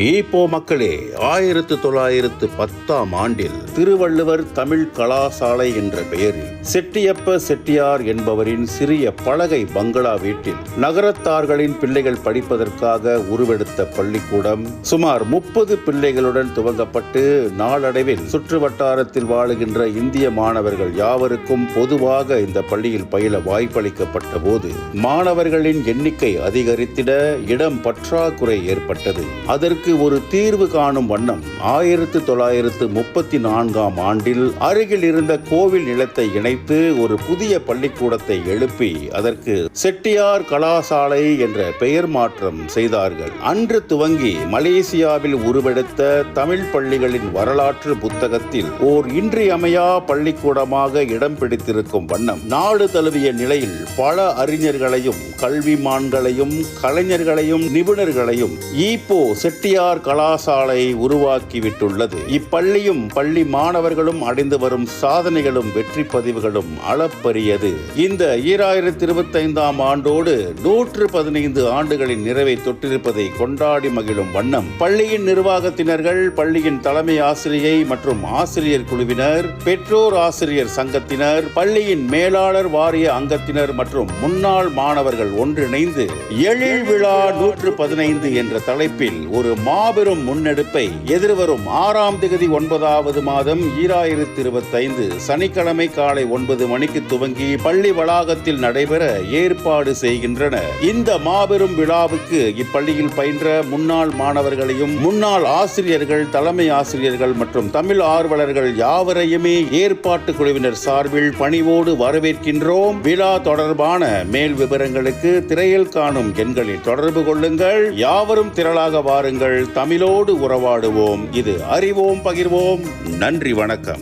Ipoh மக்களே ஆயிரத்து தொள்ளாயிரத்து பத்தாம் ஆண்டில் திருவள்ளுவர் தமிழ் கலாசாலை என்ற பெயரில் செட்டியப்ப செட்டியார் என்பவரின் சிறிய பலகை பங்களா வீட்டில் நகரத்தார்களின் பிள்ளைகள் படிப்பதற்காக உருவெடுத்த பள்ளிக்கூடம் சுமார் முப்பது பிள்ளைகளுடன் துவங்கப்பட்டு நாளடைவில் சுற்று வட்டாரத்தில் வாழுகின்ற இந்திய மாணவர்கள் யாவருக்கும் பொதுவாக இந்த பள்ளியில் பயில வாய்ப்பளிக்கப்பட்ட போது மாணவர்களின் எண்ணிக்கை அதிகரித்திட இடம் பற்றாக்குறை ஏற்பட்டது. அதற்கு ஒரு தீர்வு காணும் வண்ணம் ஆயிரத்து தொள்ளாயிரத்து முப்பத்தி நான்காம் ஆண்டில் அருகில் இருந்த கோவில் நிலத்தை இணைத்து ஒரு புதிய பள்ளிக்கூடத்தை எழுப்பி அதற்கு செட்டியார் கலாசாலை என்ற பெயர் மாற்றம் செய்தார்கள். அன்று துவங்கி மலேசியாவில் உருவெடுத்த தமிழ் பள்ளிகளின் வரலாற்று புத்தகத்தில் ஓர் இன்றியமையா பள்ளிக்கூடமாக இடம் பிடித்திருக்கும் வண்ணம் நாடு தழுவிய நிலையில் பல அறிஞர்களையும் கல்விமான்களையும் கலைஞர்களையும் நிபுணர்களையும் ஈப்போ செட்டியார் கலாசாலை உருவாக்கிவிட்டுள்ளது. இப்பள்ளியும் பள்ளி மாணவர்களும் அடைந்து வரும் சாதனைகளும் வெற்றி பதிவுகளும் அளப்பரியது. இந்த ஈராயிரத்தி இருபத்தைந்தாம் ஆண்டோடு நூற்று பதினைந்து ஆண்டுகளின் நிறைவை தொட்டிருப்பதை கொண்டாடி மகிழும் வண்ணம் பள்ளியின் நிர்வாகத்தினர்கள் பள்ளியின் தலைமை ஆசிரியை மற்றும் ஆசிரியர் குழுவினர் பெற்றோர் ஆசிரியர் சங்கத்தினர் பள்ளியின் மேலாளர் வாரிய அங்கத்தினர் மற்றும் முன்னாள் மாணவர்கள் ஒன்றிணைந்து எழில் விழா நூற்று பதினைந்து என்ற தலைப்பில் ஒரு மாபெரும் முன்னெடுப்பை எதிர்வரும் ஆறாம் திகதி ஒன்பதாவது மாதம் ஈராயிரத்தி இருபத்தைந்து சனிக்கிழமை காலை ஒன்பது மணிக்கு துவங்கி பள்ளி வளாகத்தில் நடைபெற ஏற்பாடு செய்கின்றன இந்த மாபெரும் விழாவுக்கு இப்பள்ளியில் பயின்ற முன்னாள் மாணவர்களையும் முன்னாள் ஆசிரியர்கள் தலைமை ஆசிரியர்கள் மற்றும் தமிழ் ஆர்வலர்கள் யாவரையுமே ஏற்பாட்டு குழுவினர் சார்பில் பணிவோடு வரவேற்கின்றோம். விழா தொடர்பான மேல் விவரங்களுக்கு திரையில் காணும் எண்களில் தொடர்பு கொள்ளுங்கள். யாவரும் திரளாக வாருங்கள். வாருங்கள் தமிழோடு உறவாடுவோம். இது அறிவோம் பகிர்வோம். நன்றி வணக்கம்.